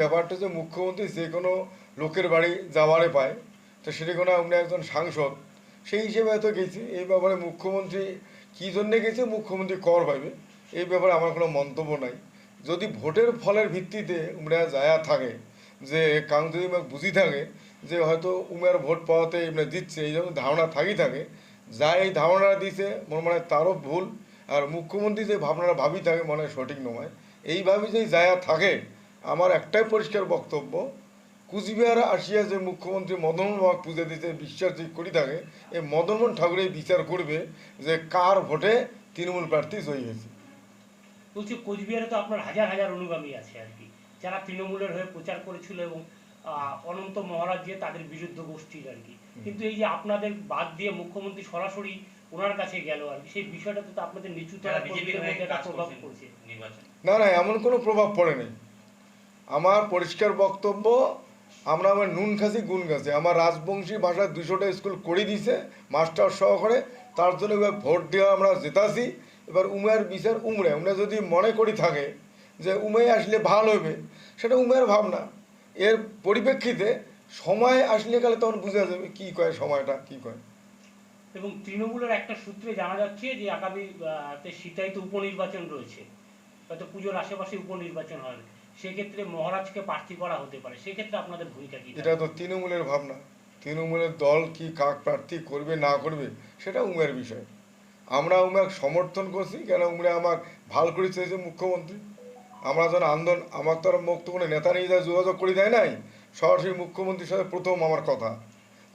ব্যাপারটা যে মুখ্যমন্ত্রী যে কোনো লোকের বাড়ি যাওয়ারে পায়, তো সেটা কোনো উনি একজন সাংসদ, সেই হিসেবে হয়তো গেছি। এই ব্যাপারে মুখ্যমন্ত্রী কী জন্যে গেছে, মুখ্যমন্ত্রী কর পাইবে। এই ব্যাপারে আমার কোনো মন্তব্য নাই। যদি ভোটের ফলের ভিত্তিতে উমরা যায়া থাকে, যে কারণ যদি বুঝি থাকে, যে হয়তো উমের ভোট পাওয়াতে এমনি দিচ্ছে, এই জন্য ধারণা থাকি থাকে, যা এই ধারণাটা দিছে, মনে মানে তারও ভুল, আর মুখ্যমন্ত্রী যে ভাবনাটা ভাবি থাকে, মনে সঠিক নয়। এইভাবে যে যায়া থাকে আমার একটাই পরিষ্কার বক্তব্য কুচবিহার আসিয়া যে মুখ্যমন্ত্রী মদনমোহন বাবা পুজো দিতে বিশ্বাস যে করি থাকে এই মদনমোহন ঠাকুরের বিচার করবে যে কার ভোটে তৃণমূল প্রার্থী জয়ী হয়েছে। বলছি কোচবিহারে তো আপনার হাজার হাজার অনুগামী আছে আর কি। যারা তৃণমূলের হয়ে প্রচার করেছিল এবং আহ, অনন্ত মহারাজ যে তাদের বিরুদ্ধ গোষ্ঠীর আর কি। কিন্তু এই যে আপনাদের বাদ দিয়ে মুখ্যমন্ত্রী সরাসরি ওনার কাছে গেল আর কি সেই বিষয়টাতে তো আপনাদের নিচু হয়ে প্রভাব পড়ছে। না না এমন কোনো প্রভাব পড়েনি। আমার পরিষ্কার বক্তব্য আমরা আমার নুন খাসি গুণ খাসি। আমার রাজবংশী ভাষায় দুশোটা স্কুল করে দিছে মাস্টার সহকারে। তার জন্য এবার ভোট দেওয়া আমরা জেতাছি। এবার উমের বিচার উমরে আমরা যদি মনে করি থাকে যে উমে আসলে ভালো হবে সেটা উমের ভাবনা। এর পরিপ্রেক্ষিতে সময় আসলে গেলে তখন বুঝা যাবে কী কয় সময়টা কী কয়। এবং তৃণমূলের একটা সূত্রে জানা যাচ্ছে যে আগামী আহ, তে উপনির্বাচন রয়েছে। হয়তো পুজোর আশেপাশে উপনির্বাচন হয়। সেক্ষেত্রে মহারাজকে প্রার্থী করা হতে পারে। সেক্ষেত্রে আপনাদের ভূমিকা কি? এটা তো তৃণমূলের ভাবনা। তৃণমূলের দল কি কাক প্রার্থী করবে, না করবে, সেটা উমের বিষয়। আমরা উমের সমর্থন করছি, কেন উমরে আমার ভালো করে চেয়েছে মুখ্যমন্ত্রী। আমরা যখন আন্দোলন, আমার তো আর মুক্ত কোনো নেতা যা যোগাযোগ করি দেয় নাই, সরাসরি মুখ্যমন্ত্রীর সাথে প্রথম আমার কথা।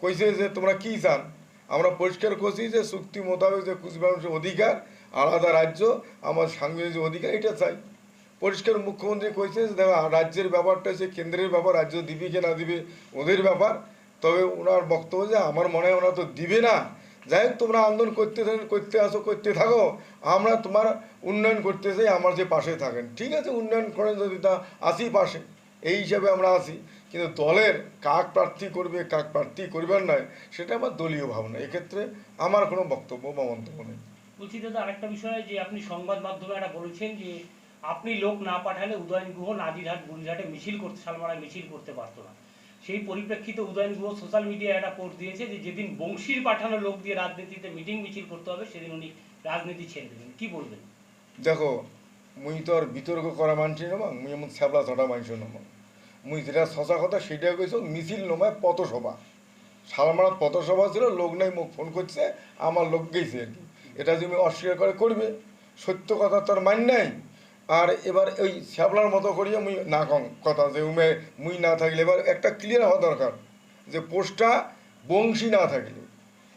কইছে যে, তোমরা কি চান? আমরা পরিষ্কার করছি যে, চুক্তি মোতাবেক যে কুচবিহার অধিকার, আলাদা রাজ্য, আমার সাংবিধানিক অধিকার, এটা চাই। পরিষ্কার মুখ্যমন্ত্রী কইছে যে, দেখো, রাজ্যের ব্যাপারটা হচ্ছে কেন্দ্রের ব্যাপার, রাজ্য দিবে কি না দিবে, ওদের ব্যাপার। তবে ওনার বক্তব্য যে, আমার মনে হয় ওরা তো দিবে না। যাই হোক, তোমরা আন্দোলন করতে করতে আসো, করতে থাকো। আমরা তোমার উন্নয়ন করতে চাই, আমার যে পাশে থাকেন। ঠিক আছে, উন্নয়ন করেন যদি তা, আসি পাশে। এই হিসাবে আমরা আছি কিন্তু দলের কাক প্রার্থী করবে, কাক প্রার্থী করবেন নয়, সেটা আমার দলীয় ভাবনা। এক্ষেত্রে আমার কোনো বক্তব্য বা মন্তব্য নেই। বলছি দাদা, আরেকটা বিষয় যে, আপনি সংবাদ মাধ্যমে একটা বলেছেন যে আপনি লোক না পাঠালে উদয়ন গুহ নাজিরহাট বুড়িরহাটে মিছিল করতে, শালমারায় মিছিল করতে পারতো না। সেই পরিপ্রেক্ষিতে উদয়ন গুহ সোশ্যাল মিডিয়ায় একটা পোস্ট দিয়েছে যে যেদিন বংশীর পাঠানো লোক দিয়ে রাজনীতিতে মিটিং মিছিল করতে হবে, সেদিন উনি রাজনীতি ছেড়ে দেবেন। কি বলবেন? দেখো, মুই তো আর বিতর্ক করা মানছি না মুই এমন ছ্যাবলা ছটা মানুষ নমা মুই যেটা সচা কথা সেটা কইছ, মিছিল নমায় পথসভা। সালমারাত পথসভা ছিল, লোক নাই মুখ ফোন করছে, আমার লোক গেছে আর এটা যদি অস্বীকার করে, করবে। সত্য কথা তোর মান নাই। আর এবার ওই শ্যাবলার মতো করিয়ে মুই না কম কথা যে উমে মুই না থাকলে, এবার একটা ক্লিয়ার হওয়া দরকার যে পোস্টটা বংশী না থাকলে।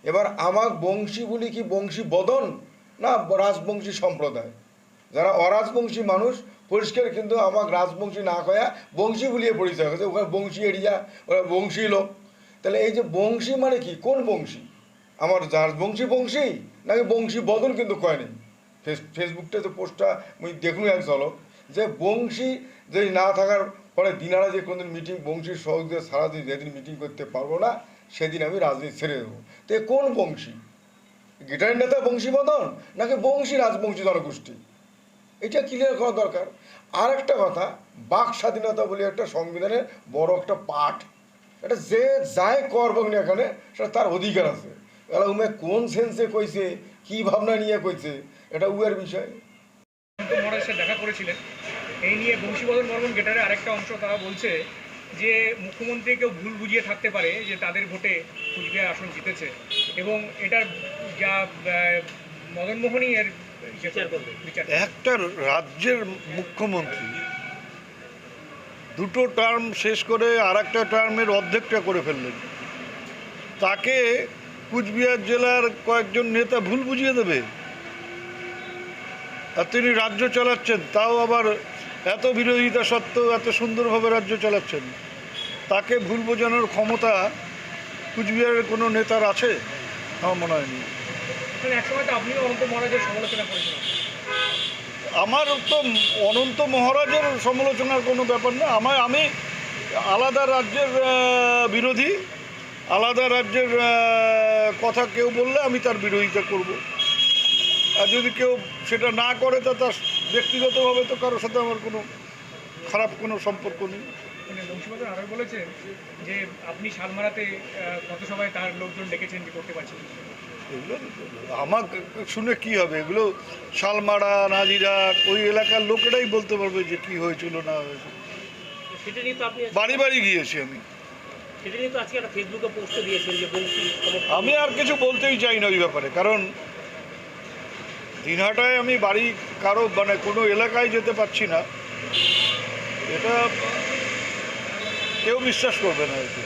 এবার আমার বংশী বলি কি বংশী বদন না রাজবংশী সম্প্রদায়? যারা অরাজবংশী মানুষ, পরিষ্কার কিন্তু আমার রাজবংশী না কয়া বংশী বলিয়ে পরিচয় হয়েছে। ওখানে বংশী এরিয়া, ওরা বংশী লোক। তাহলে এই যে বংশী মানে কি? কোন বংশী? আমার যার বংশী নাকি বংশী বদল কিন্তু কয় নেই? ফেস ফেসবুকটা যে পোস্টটা আমি দেখুন এক ঝলক, যে বংশী যে না থাকার পরে দিনারা যে কোনদিন মিটিং বংশীর সহযোগে সারাদিন যেদিন মিটিং করতে পারব না, সেদিন আমি রাজনীতি ছেড়ে দেবো। তো কোন বংশী? গিটারের নেতা বংশীবদন নাকি বংশী রাজবংশী জনগোষ্ঠী? এটা ক্লিয়ার করা দরকার। আর একটা কথা, বাক স্বাধীনতা বলে একটা সংবিধানের বড় একটা পাঠ। এটা যে যাই করব এখানে সেটা তার অধিকার আছে। উমে কোন সেন্সে কইছে? কি ভাবনা নিয়ে কইছে? এটা উয়ের বিষয়। মহারাজের সাথে দেখা করেছিলেন। এই নিয়ে বংশীবদন বর্মন গেটারে আরেকটা অংশ তারা বলছে যে মুখ্যমন্ত্রী কেউ ভুল বুঝিয়ে থাকতে পারে যে তাদের ভোটে কুচবিহার আসন জিতেছে। এবং এটার যা মদনমোহনই এর বিচার করবে। বিচার একটা রাজ্যের মুখ্যমন্ত্রী দুটো টার্ম শেষ করে আর একটা টার্মের অর্ধেকটা করে ফেললেন। তাকে কুচবিহার জেলার কয়েকজন নেতা ভুল বুঝিয়ে দেবে। আর তিনি রাজ্য চালাচ্ছেন তাও আবার এত বিরোধিতা সত্ত্বেও এত সুন্দরভাবে রাজ্য চালাচ্ছেন। তাকে ভুল বোঝানোর ক্ষমতা কুচবিহারের কোনো নেতার আছে? আমার মনে হয়নি। একসময় আপনিও অনন্ত মহারাজের সমালোচনা করেছিলেন। আমার তো অনন্ত মহারাজের সমালোচনার কোনো ব্যাপার না। আমার আমি আলাদা রাজ্যের বিরোধী। আলাদা রাজ্যের কথা কেউ বললে আমি তার বিরোধিতা করব। আর যদি কেউ সেটা না করে তা তার ব্যক্তিগতভাবে তো কারোর সাথে আমার কোনো খারাপ কোনো সম্পর্ক নেই। মানে আরও বলেছেন যে আপনি শালমারাতে আহ, পথসভায় তার লোকজন ডেকেছেন যে করতে পারছেন। এগুলো আমার শুনে কি হবে? এগুলো শালমারা নাজিরাট ওই এলাকার লোকেরাই বলতে পারবে যে কি হয়েছিল না হয়েছিল। সেটা নিয়ে তো বাড়ি বাড়ি গিয়েছি আমি। একটা ফেসবুকে পোস্ট যে আমি আর কিছু বলতেই চাই না ওই ব্যাপারে, কারণ দিনহাটায় আমি বাড়ি কারও মানে কোনো এলাকায় যেতে পারছি না, এটা কেউ বিশ্বাস করবে না আর কি।